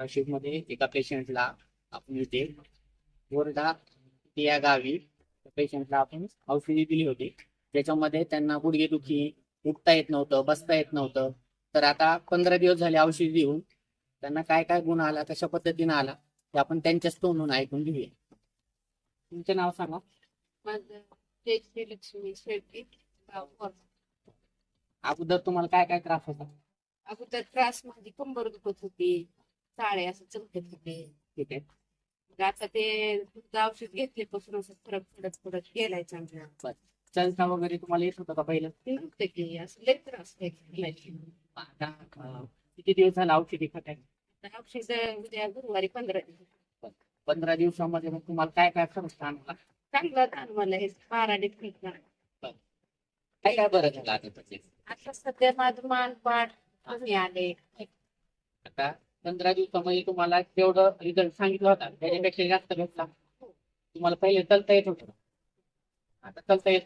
नाशिकमध्ये एका पेशंटला आपण इथे बोर्डा या गावी. पेशंटला आपण औषधी दिली होती. त्याच्यामध्ये त्यांना गुडघेदुखी उठता येत नव्हतं बसता येत नव्हतं. तर आता पंधरा दिवस झाले औषधी देऊन. त्यांना काय काय गुण आला कशा पद्धतीने आला ते आपण त्यांच्याच तोंडून ऐकून घेऊया. तुमचं नाव सांगा. माझं लक्ष्मी शेळके. अगोदर तुम्हाला काय काय त्रास होता? अगोदर त्रास माझी कंबर दुखत होती. चाळे असं चमकत होते मग आता ते फक्त औषध घेतल्यापासून असं फरक पडत पडत गेलाय चांगला. चलता वगैरे तुम्हाला येत होतं का पहिलं? ते होतं की असं लय त्रास व्हायचा. आता अं, किती दिवस झाला औषधी खात आहे आता औषध उद्या गुरुवारी पंधरा दिवस. पंधरा दिवसामध्ये मग तुम्हाला काय काय फरक जाणवला चांगला झालं मला हे बारा. डिग्री काय काय बरं झालं आता? आता सध्या माझं मान पाठ कमी आले. आता? पंधरा दिवसामध्ये तुम्हाला तेवढं रिझल्ट सांगितला होता त्याच्यापेक्षा जास्त भेटला. तुम्हाला पहिले चलता येत होतं. आता चलता येत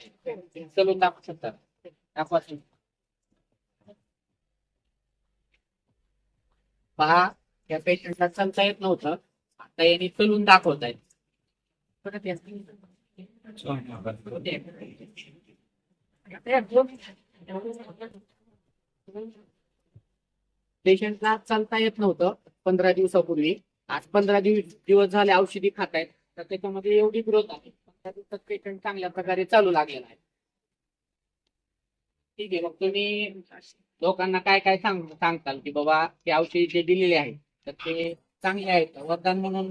चलून दाखवू शकता. दाखवा पहा त्या पेशंटला चलता येत नव्हतं. आता यांनी चलून दाखवत आहेत. परत पेशंटला चालता येत नव्हतं पंधरा दिवसापूर्वी. आज पंधरा दिवस झाले औषधी खात आहेत. तर त्याच्यामध्ये एवढी ग्रोथ आहे. पंधरा दिवसात पेशंट चांगल्या प्रकारे चालू लागलेला आहे. ठीक आहे मग तुम्ही लोकांना काय काय सांग सांगताल की बाबा ते औषधी जे दिलेले आहेत तर ते चांगले आहेत वरदान म्हणून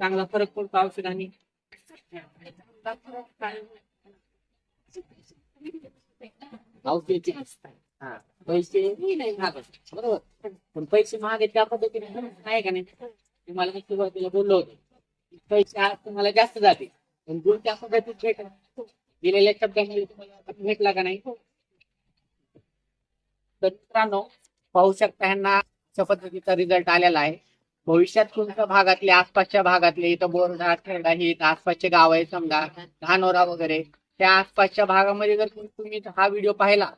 चांगला फरक पडतो औषधांनी? औषधी हा. पैसे महाग बरोबर. पण पैसे मागे आहेत त्या पद्धतीने नाही का नाही? तुम्हाला मी सुरुवातीला बोललो होतो. पैसे आज तुम्हाला जास्त जाते पण गुण त्या पद्धतीत भेट. दिलेल्या शब्दामध्ये तुम्हाला भेटला का नाही? तर मित्रांनो पाहू शकता यांना अशा पद्धतीचा रिझल्ट आलेला आहे. भविष्यात तुमच्या भागातले आसपासच्या भागातले इथं बोरडा खेरडा हे आसपासचे गाव आहे समजा धानोरा वगैरे त्या आसपासच्या भागामध्ये जर तुम्ही हा व्हिडिओ पाहिला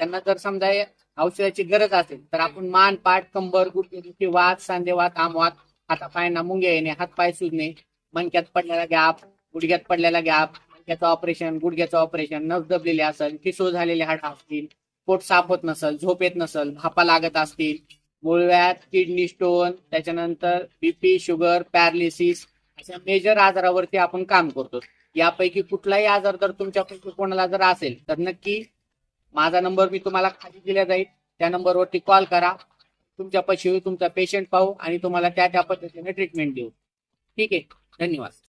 त्यांना जर समजा औषधाची गरज असेल तर आपण मान पाठ कंबर गुडघेदुखी वात सांधेवात आमवात हातापायांना मुंग्या येणे हातपाय सुजणे मणक्यात पडलेला गॅप गुडघ्यात पडलेला गॅप मणक्याचं ऑपरेशन गुडघ्याचं ऑपरेशन नस दबलेले असेल किसो झालेले हाड असतील पोट साफ होत नसल झोप येत नसल भापा लागत असतील मुळव्यात किडनी स्टोन त्याच्यानंतर बीपी शुगर पॅरालिसिस अशा मेजर आजारावरती आपण काम करतो. यापैकी कुठलाही आजार जर तुमच्यापैकी कोणाला जर असेल तर नक्की माझा नंबर मी तुम्हाला खाली दिला जाईल. त्या नंबरवरती कॉल करा. तुमच्या पशी तुमचा पेशंट पाहू आणि तुम्हाला त्या त्या पद्धतीने ट्रीटमेंट देऊ. ठीक आहे? धन्यवाद.